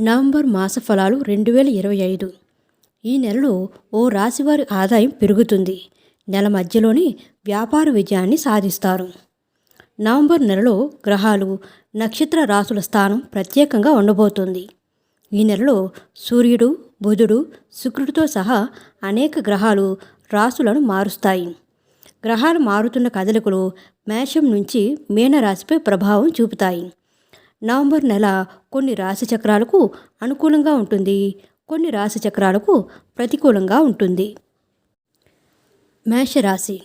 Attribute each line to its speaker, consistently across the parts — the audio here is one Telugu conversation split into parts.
Speaker 1: నవంబర్ మాస ఫలాలు రెండు వేల ఇరవై ఐదు. ఈ నెలలో ఓ రాశివారి ఆదాయం పెరుగుతుంది. నెల మధ్యలోనే వ్యాపార విజయాన్ని సాధిస్తారు. నవంబర్ నెలలో గ్రహాలు నక్షత్ర రాసుల స్థానం ప్రత్యేకంగా ఉండబోతుంది. ఈ నెలలో సూర్యుడు బుధుడు శుక్రుడితో సహా అనేక గ్రహాలు రాసులను మారుస్తాయి. గ్రహాలు మారుతున్న కదలికలు మేషం నుంచి మీనరాశిపై ప్రభావం చూపుతాయి. నవంబర్ నెల కొన్ని రాశి చక్రాలకు అనుకూలంగా ఉంటుంది. కొన్ని రాశి చక్రాలకు ప్రతికూలంగా ఉంటుంది. మేషరాశి.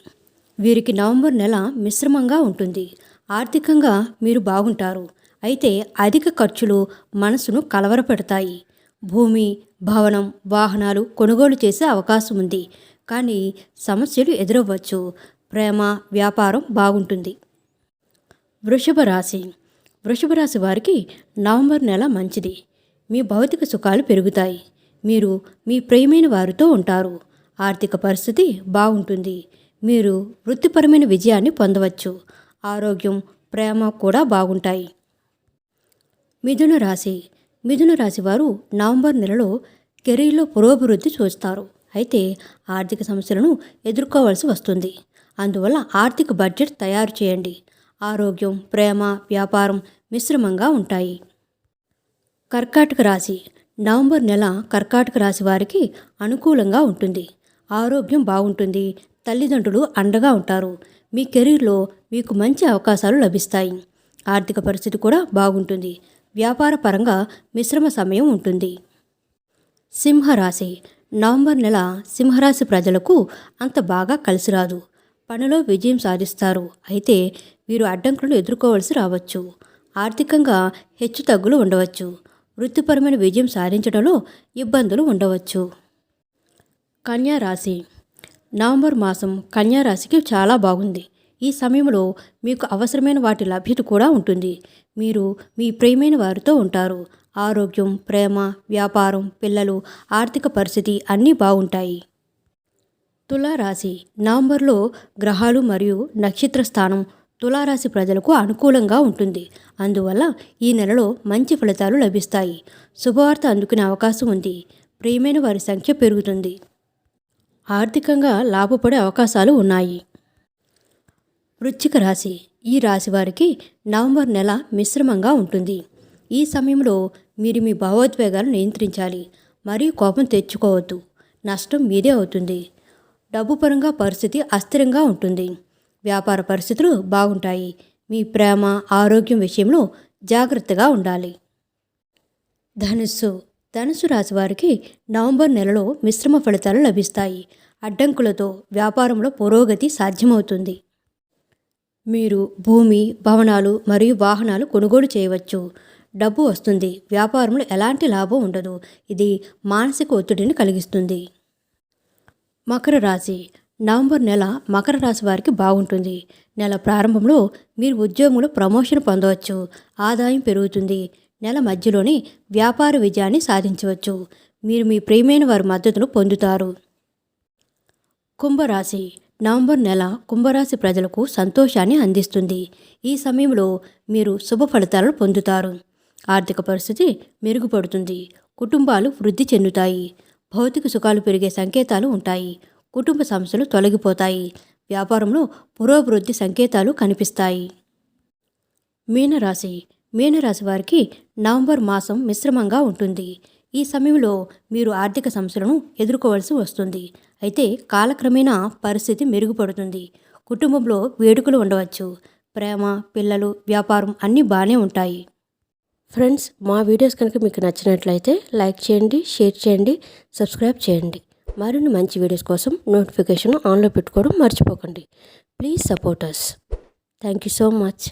Speaker 1: వీరికి నవంబర్ నెల మిశ్రమంగా ఉంటుంది. ఆర్థికంగా మీరు బాగుంటారు. అయితే అధిక ఖర్చులు మనసును కలవరపెడతాయి. భూమి భవనం వాహనాలు కొనుగోలు చేసే అవకాశం ఉంది. కానీ సమస్యలు ఎదురవ్వచ్చు. ప్రేమ వ్యాపారం బాగుంటుంది. వృషభ రాశి. వృషభరాశి వారికి నవంబర్ నెల మంచిది. మీ భౌతిక సుఖాలు పెరుగుతాయి. మీరు మీ ప్రియమైన వారితో ఉంటారు. ఆర్థిక పరిస్థితి బాగుంటుంది. మీరు వృత్తిపరమైన విజయాన్ని పొందవచ్చు. ఆరోగ్యం ప్రేమ కూడా బాగుంటాయి. మిథున రాశి. మిథున రాశి వారు నవంబర్ నెలలో కెరీర్లో పురోభివృద్ధి చూస్తారు. అయితే ఆర్థిక సమస్యలను ఎదుర్కోవాల్సి వస్తుంది. అందువల్ల ఆర్థిక బడ్జెట్ తయారు చేయండి. ఆరోగ్యం ప్రేమ వ్యాపారం మిశ్రమంగా ఉంటాయి. కర్కాటక రాశి. నవంబర్ నెల కర్కాటక రాశి వారికి అనుకూలంగా ఉంటుంది. ఆరోగ్యం బాగుంటుంది. తల్లిదండ్రులు అండగా ఉంటారు. మీ కెరీర్లో మీకు మంచి అవకాశాలు లభిస్తాయి. ఆర్థిక పరిస్థితి కూడా బాగుంటుంది. వ్యాపార పరంగా మిశ్రమ సమయం ఉంటుంది. సింహరాశి. నవంబర్ నెల సింహరాశి ప్రజలకు అంత బాగా కలిసి రాదు. పనిలో విజయం సాధిస్తారు. అయితే మీరు అడ్డంకులను ఎదుర్కోవాల్సి రావచ్చు. ఆర్థికంగా హెచ్చుతగ్గులు ఉండవచ్చు. వృత్తిపరమైన విజయం సాధించడంలో ఇబ్బందులు ఉండవచ్చు. కన్యా రాశి. నవంబర్ మాసం కన్యా రాశికి చాలా బాగుంది. ఈ సమయంలో మీకు అవసరమైన వాటి లభ్యత కూడా ఉంటుంది. మీరు మీ ప్రియమైన వారితో ఉంటారు. ఆరోగ్యం ప్రేమ వ్యాపారం పిల్లలు ఆర్థిక పరిస్థితి అన్నీ బాగుంటాయి. తులారాశి. నవంబర్లో గ్రహాలు మరియు నక్షత్ర స్థానం తులారాశి ప్రజలకు అనుకూలంగా ఉంటుంది. అందువల్ల ఈ నెలలో మంచి ఫలితాలు లభిస్తాయి. శుభవార్త అందుకునే అవకాశం ఉంది. ప్రియమైన వారి సంఖ్య పెరుగుతుంది. ఆర్థికంగా లాభపడే అవకాశాలు ఉన్నాయి. వృశ్చిక రాశి. ఈ రాశి వారికి నవంబర్ నెల మిశ్రమంగా ఉంటుంది. ఈ సమయంలో మీరు మీ భావోద్వేగాలు నియంత్రించాలి. మరియు కోపం తెచ్చుకోవద్దు. నష్టం మీదే అవుతుంది. డబ్బు పరంగా పరిస్థితి అస్థిరంగా ఉంటుంది. వ్యాపార పరిస్థితులు బాగుంటాయి. మీ ప్రేమ ఆరోగ్యం విషయంలో జాగ్రత్తగా ఉండాలి. ధనుస్సు. ధనుసు రాశి వారికి నవంబర్ నెలలో మిశ్రమ ఫలితాలు లభిస్తాయి. అడ్డంకులతో వ్యాపారంలో పురోగతి సాధ్యమవుతుంది. మీరు భూమి భవనాలు మరియు వాహనాలు కొనుగోలు చేయవచ్చు. డబ్బు వస్తుంది. వ్యాపారంలో ఎలాంటి లాభం ఉండదు. ఇది మానసిక ఒత్తిడిని కలిగిస్తుంది. మకర రాశి. నవంబర్ నెల మకర రాశి వారికి బాగుంటుంది. నెల ప్రారంభంలో మీరు ఉద్యోగంలో ప్రమోషన్ పొందవచ్చు. ఆదాయం పెరుగుతుంది. నెల మధ్యలోనే వ్యాపార విజయాన్ని సాధించవచ్చు. మీరు మీ ప్రియమైన వారి మద్దతును పొందుతారు. కుంభరాశి. నవంబర్ నెల కుంభరాశి ప్రజలకు సంతోషాన్ని అందిస్తుంది. ఈ సమయంలో మీరు శుభ ఫలితాలను పొందుతారు. ఆర్థిక పరిస్థితి మెరుగుపడుతుంది. కుటుంబాలు వృద్ధి చెందుతాయి. భౌతిక సుఖాలు పెరిగే సంకేతాలు ఉంటాయి. కుటుంబ సమస్యలు తొలగిపోతాయి. వ్యాపారంలో పురోభివృద్ధి సంకేతాలు కనిపిస్తాయి. మీనరాశి. మీనరాశి వారికి నవంబర్ మాసం మిశ్రమంగా ఉంటుంది. ఈ సమయంలో మీరు ఆర్థిక సమస్యలను ఎదుర్కోవాల్సి వస్తుంది. అయితే కాలక్రమేణా పరిస్థితి మెరుగుపడుతుంది. కుటుంబంలో వేడుకలు ఉండవచ్చు. ప్రేమ పిల్లలు వ్యాపారం అన్నీ బాగానే ఉంటాయి. ఫ్రెండ్స్ మా వీడియోస్ కనుక మీకు నచ్చినట్లయితే లైక్ చేయండి షేర్ చేయండి సబ్స్క్రైబ్ చేయండి. మరిన్ని మంచి వీడియోస్ కోసం నోటిఫికేషన్ ఆన్లో పెట్టుకోవడం మర్చిపోకండి. Please support us thank you so much